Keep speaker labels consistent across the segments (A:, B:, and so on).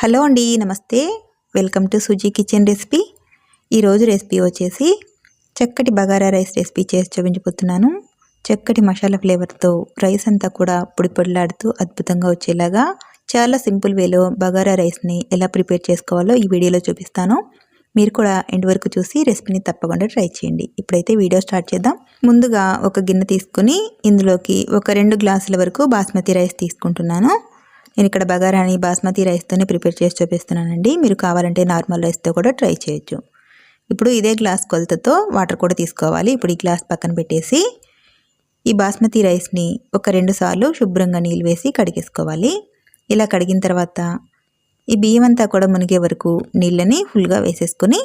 A: Hello అండి నమస్తే. Welcome to Suji kitchen recipe. ఈరోజు రెసిపీ వచ్చేసి చక్కటి బగారా రైస్ రెసిపీ చేసి చూపించబోతున్నాను. చక్కటి మసాలా ఫ్లేవర్తో రైస్ అంతా కూడా పొడి పొడిలాడుతూ అద్భుతంగా వచ్చేలాగా చాలా సింపుల్ వేలో బగారా రైస్ని ఎలా ప్రిపేర్ చేసుకోవాలో ఈ వీడియోలో చూపిస్తాను. మీరు కూడా ఎండ్ వరకు చూసి రెసిపీని తప్పకుండా ట్రై చేయండి. ఇప్పుడైతే వీడియో స్టార్ట్ చేద్దాం. ముందుగా ఒక గిన్నె తీసుకుని ఇందులోకి ఒక రెండు గ్లాసుల వరకు బాస్మతి రైస్ తీసుకుంటున్నాను. నేను ఇక్కడ బగారాని బాస్మతి రైస్తోనే ప్రిపేర్ చేసి చూపిస్తున్నానండి. మీరు కావాలంటే నార్మల్ రైస్తో కూడా ట్రై చేయొచ్చు. ఇప్పుడు ఇదే గ్లాస్ కొలతతో వాటర్ కూడా తీసుకోవాలి. ఇప్పుడు ఈ గ్లాస్ పక్కన పెట్టేసి ఈ బాస్మతి రైస్ని ఒక రెండు సార్లు శుభ్రంగా నీళ్ళు వేసి కడిగేసుకోవాలి. ఇలా కడిగిన తర్వాత ఈ బియ్యం అంతా కూడా మునిగే వరకు నీళ్ళని ఫుల్గా వేసేసుకొని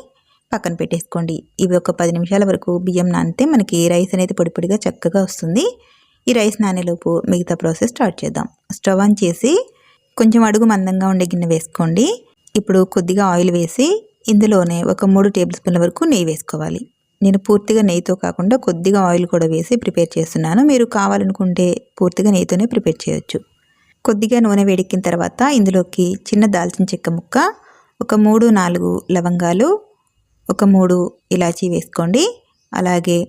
A: పక్కన పెట్టేసుకోండి. ఇవి ఒక పది నిమిషాల వరకు బియ్యం నానితే మనకి రైస్ అనేది పొడిపొడిగా చక్కగా వస్తుంది. ఈ రైస్ నానేలోపు మిగతా ప్రాసెస్ స్టార్ట్ చేద్దాం. స్టవ్ ఆన్ చేసి కొంచెం అడుగు మందంగా ఉండే గిన్నె వేసుకోండి. ఇప్పుడు కొద్దిగా ఆయిల్ వేసి ఇందులోనే ఒక మూడు టేబుల్ స్పూన్ల వరకు నెయ్యి వేసుకోవాలి. నేను పూర్తిగా నెయ్యితో కాకుండా కొద్దిగా ఆయిల్ కూడా వేసి ప్రిపేర్ చేస్తున్నాను. మీరు కావాలనుకుంటే పూర్తిగా నెయ్యితోనే ప్రిపేర్ చేయొచ్చు. కొద్దిగా నూనె వేడెక్కిన తర్వాత ఇందులోకి చిన్న దాల్చిన చెక్క ముక్క ఒక మూడు నాలుగు లవంగాలు ఒక మూడు ఇలాచీ వేసుకోండి. అలాగే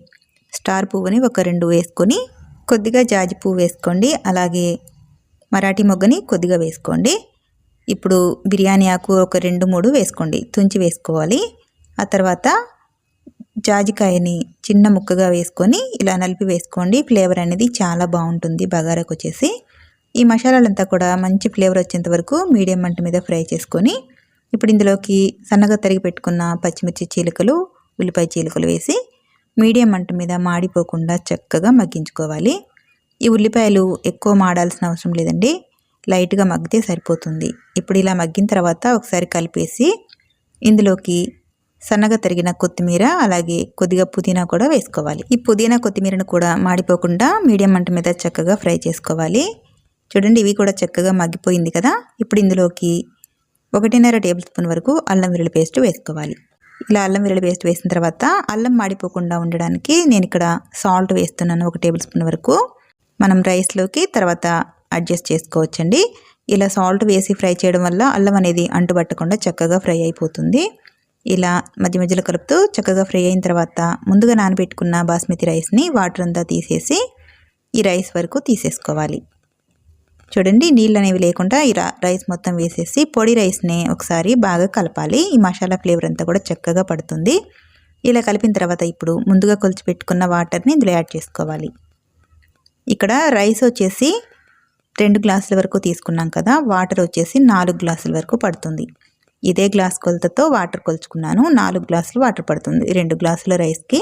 A: స్టార్ పువ్వుని ఒక రెండు వేసుకొని కొద్దిగా జాజి పువ్వు వేసుకోండి. అలాగే మరాఠీ మొగ్గని కొద్దిగా వేసుకోండి. ఇప్పుడు బిర్యానీ ఆకు ఒక రెండు మూడు వేసుకోండి. తుంచి వేసుకోవాలి. ఆ తర్వాత జాజికాయని చిన్న ముక్కగా వేసుకొని ఇలా నలిపి వేసుకోండి. ఫ్లేవర్ అనేది చాలా బాగుంటుంది బగారాకు వచ్చేసి. ఈ మసాలాలంతా కూడా మంచి ఫ్లేవర్ వచ్చేంత వరకు మీడియం మంట మీద ఫ్రై చేసుకొని ఇప్పుడు ఇందులోకి సన్నగా తరిగి పెట్టుకున్న పచ్చిమిర్చి చీలికలు ఉల్లిపాయ చీలికలు వేసి మీడియం మంట మీద మాడిపోకుండా చక్కగా మగ్గించుకోవాలి. ఈ ఉల్లిపాయలు ఎక్కువ మాడాల్సిన అవసరం లేదండి. లైట్గా మగ్గితే సరిపోతుంది. ఇప్పుడు ఇలా మగ్గిన తర్వాత ఒకసారి కలిపేసి ఇందులోకి సన్నగా తరిగిన కొత్తిమీర అలాగే కొద్దిగా పుదీనా కూడా వేసుకోవాలి. ఈ పుదీనా కొత్తిమీరను కూడా మాడిపోకుండా మీడియం మంట మీద చక్కగా ఫ్రై చేసుకోవాలి. చూడండి ఇవి కూడా చక్కగా మగ్గిపోయింది కదా. ఇప్పుడు ఇందులోకి ఒకటిన్నర టేబుల్ స్పూన్ వరకు అల్లం వెల్లుల్లి పేస్ట్ వేసుకోవాలి. ఇలా అల్లం వెల్లుల్లి పేస్ట్ వేసిన తర్వాత అల్లం మాడిపోకుండా ఉండడానికి నేను ఇక్కడ సాల్ట్ వేస్తున్నాను ఒక టేబుల్ స్పూన్ వరకు. మనం రైస్లోకి తర్వాత అడ్జస్ట్ చేసుకోవచ్చండి. ఇలా సాల్ట్ వేసి ఫ్రై చేయడం వల్ల అల్లం అనేది అంటుబట్టకుండా చక్కగా ఫ్రై అయిపోతుంది. ఇలా మధ్య మధ్యలో కలుపుతూ చక్కగా ఫ్రై అయిన తర్వాత ముందుగా నానబెట్టుకున్న బాస్మతి రైస్ని వాటర్ అంతా తీసేసి ఈ రైస్ వరకు తీసేసుకోవాలి. చూడండి నీళ్ళు అనేవి లేకుండా ఈ రైస్ మొత్తం వేసేసి పొడి రైస్ని ఒకసారి బాగా కలపాలి. ఈ మసాలా ఫ్లేవర్ అంతా కూడా చక్కగా పడుతుంది. ఇలా కలిపిన తర్వాత ఇప్పుడు ముందుగా కొలిచి పెట్టుకున్న వాటర్ని ఇందులో యాడ్ చేసుకోవాలి. ఇక్కడ రైస్ వచ్చేసి రెండు గ్లాసుల వరకు తీసుకున్నాం కదా వాటర్ వచ్చేసి నాలుగు గ్లాసుల వరకు పడుతుంది. ఇదే గ్లాస్ కొలతతో వాటర్ కొలుచుకున్నాను నాలుగు గ్లాసులు వాటర్ పడుతుంది. రెండు గ్లాసుల రైస్కి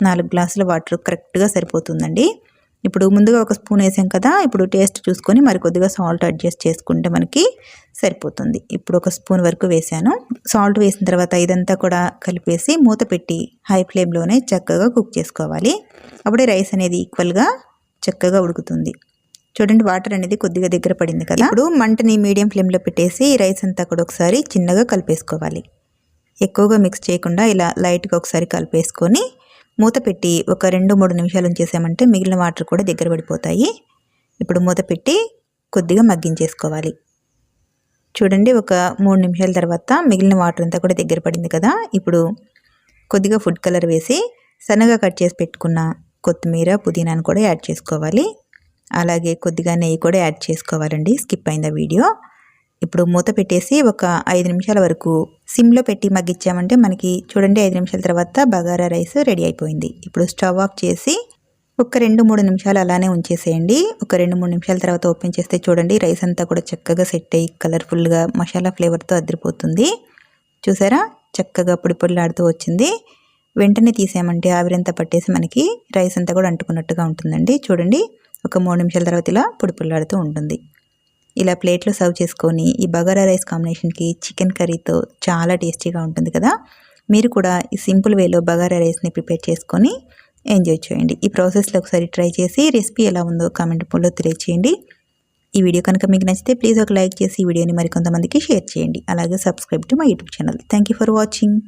A: నాలుగు గ్లాసుల వాటర్ కరెక్ట్గా సరిపోతుందండి. ఇప్పుడు ముందుగా ఒక స్పూన్ వేసాం కదా ఇప్పుడు టేస్ట్ చూసుకొని మరి కొద్దిగా సాల్ట్ అడ్జస్ట్ చేసుకుంటే మనకి సరిపోతుంది. ఇప్పుడు ఒక స్పూన్ వరకు వేసాను. సాల్ట్ వేసిన తర్వాత ఇదంతా కూడా కలిపేసి మూత పెట్టి హై ఫ్లేమ్లోనే చక్కగా కుక్ చేసుకోవాలి. అప్పుడే రైస్ అనేది ఈక్వల్గా చక్కగా ఉడుకుతుంది. చూడండి వాటర్ అనేది కొద్దిగా దగ్గర పడింది కదా? ఇప్పుడు మంటని మీడియం ఫ్లేమ్లో పెట్టేసి రైస్ అంతా కూడా ఒకసారి చిన్నగా కలిపేసుకోవాలి. ఎక్కువగా మిక్స్ చేయకుండా ఇలా లైట్గా ఒకసారి కలిపేసుకొని మూత పెట్టి ఒక రెండు మూడు నిమిషాలు ఉంచేసామంటే మిగిలిన వాటర్ కూడా దగ్గర పడిపోతాయి. ఇప్పుడు మూత పెట్టి కొద్దిగా మగ్గించేసుకోవాలి. చూడండి ఒక మూడు నిమిషాల తర్వాత మిగిలిన వాటర్ అంతా కూడా దగ్గర పడింది కదా? ఇప్పుడు కొద్దిగా ఫుడ్ కలర్ వేసి సన్నగా కట్ చేసి పెట్టుకున్న కొత్తిమీర పుదీనాను కూడా యాడ్ చేసుకోవాలి. అలాగే కొద్దిగా నెయ్యి కూడా యాడ్ చేసుకోవాలండి. స్కిప్ అయింది వీడియో. ఇప్పుడు మూత పెట్టేసి ఒక ఐదు నిమిషాల వరకు సిమ్లో పెట్టి మగ్గించామంటే మనకి చూడండి ఐదు నిమిషాల తర్వాత బగారా రైస్ రెడీ అయిపోయింది. ఇప్పుడు స్టవ్ ఆఫ్ చేసి ఒక రెండు మూడు నిమిషాలు అలానే ఉంచేసేయండి. ఒక రెండు మూడు నిమిషాల తర్వాత ఓపెన్ చేస్తే చూడండి రైస్ అంతా కూడా చక్కగా సెట్ అయ్యి కలర్ఫుల్గా మసాలా ఫ్లేవర్తో అదిరిపోతుంది. చూసారా? చక్కగా పొడి పొడిలాడుతూ వచ్చింది. వెంటనే తీసామంటే ఆవిరంతా పట్టేసి మనకి రైస్ అంతా కూడా అంటుకున్నట్టుగా ఉంటుందండి. చూడండి ఒక మూడు నిమిషాల తర్వాత ఇలా పుడిపుల్లాడుతూ ఉంటుంది. ఇలా ప్లేట్లో సర్వ్ చేసుకొని ఈ బగారా రైస్ కాంబినేషన్కి చికెన్ కర్రీతో చాలా టేస్టీగా ఉంటుంది కదా. మీరు కూడా ఈ సింపుల్ వేలో బగారా రైస్ని ప్రిపేర్ చేసుకొని ఎంజాయ్ చేయండి. ఈ ప్రాసెస్లో ఒకసారి ట్రై చేసి రెసిపీ ఎలా ఉందో కామెంట్ రూపంలో తెలియచేయండి. ఈ వీడియో కనుక మీకు నచ్చితే ప్లీజ్ ఒక లైక్ చేసి ఈ వీడియోని మరికొంతమందికి షేర్ చేయండి. అలాగే subscribe to my YouTube channel. Thank for watching.